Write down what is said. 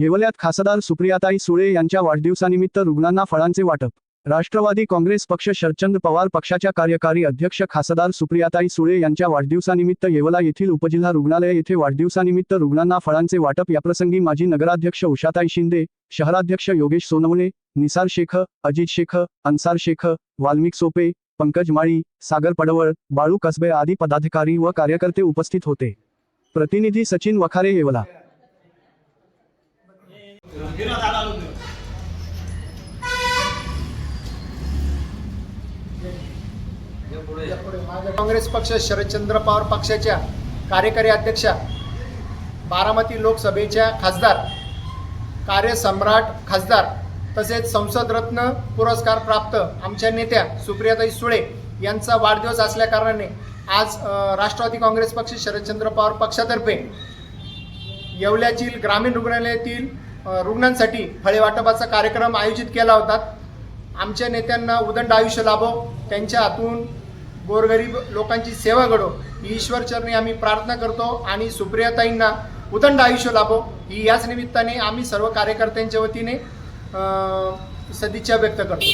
येवल्यात खासदार सुप्रियाताई सुळे यांच्या वाढदिवसानिमित्त रुग्णांना फळांचे वाटप. राष्ट्रवादी काँग्रेस पक्ष शरचंद पवार पक्षाच्या कार्यकारी अध्यक्ष खासदार सुप्रियाताई सुळे यांच्या वाढदिवसानिमित्त येवला येथील उपजिल्हा रुग्णालय येथे वाढदिवसानिमित्त रुग्णांना फळांचे वाटप. याप्रसंगी माजी नगराध्यक्ष उषाताई शिंदे शहराध्यक्ष योगेश सोनवणे निसार शेख अजित शेख अन्सार शेख वाल्मिक सोपे पंकज माळी सागर पडवळ बाळू कसबे आदी पदाधिकारी व कार्यकर्ते उपस्थित होते. प्रतिनिधी सचिन वखारे येवला. काँग्रेस पक्ष शरदचंद्र पवार पक्षाच्या कार्यकारी अध्यक्षा बारामती लोकसभेच्या खासदार कार्यसम्राट खासदार तसेच संसदरत्न पुरस्कार प्राप्त आमच्या नेत्या सुप्रियाताई सुळे यांचा वाढदिवस असल्याकारणाने आज राष्ट्रवादी काँग्रेस पक्ष शरदचंद्र पवार पक्षातर्फे येवल्यातील ग्रामीण रुग्णालयातील रुग्णांसाठी फळे वाटपाचा कार्यक्रम आयोजित केला होता. आमच्या नेत्यांना उदंड आयुष्य लाभो त्यांच्या हातून गोरगरीब लोकांची सेवा घडो. ही ईश्वरचरणी आम्ही प्रार्थना करतो आणि सुप्रियाताईंना उदंड आयुष्य लाभो. ही याच निमित्ताने आम्ही सर्व कार्यकर्त्यांच्या वतीने सदिच्छा व्यक्त करतो.